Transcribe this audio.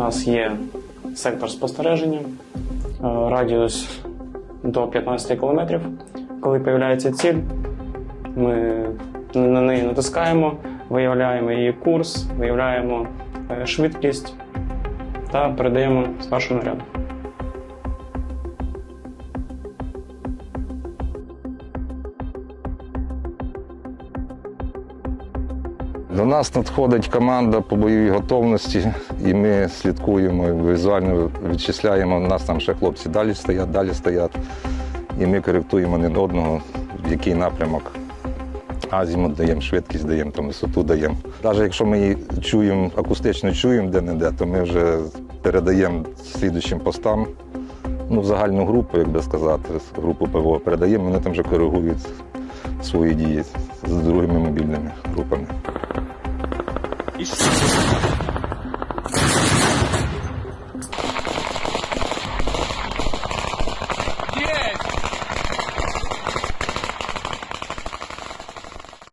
нас є сектор спостереження, е, радіус до 15 кілометрів. Коли з'являється ціль, ми на неї натискаємо, виявляємо її курс, виявляємо е, швидкість та передаємо старшому наряду. До нас надходить команда по бойовій готовності, і ми слідкуємо, візуально відчисляємо. У нас там ще хлопці далі стоять, далі стоять. І ми коректуємо один одного, в який напрямок. Азімут даємо, швидкість даємо, там, висоту даємо. Навіть якщо ми її чуємо, акустично чуємо де-не-де, то ми вже передаємо слідуючим постам, ну, загальну групу, як би сказати, групу ПВО передаємо, вони там вже коригують свої дії з другими мобільними групами. І що?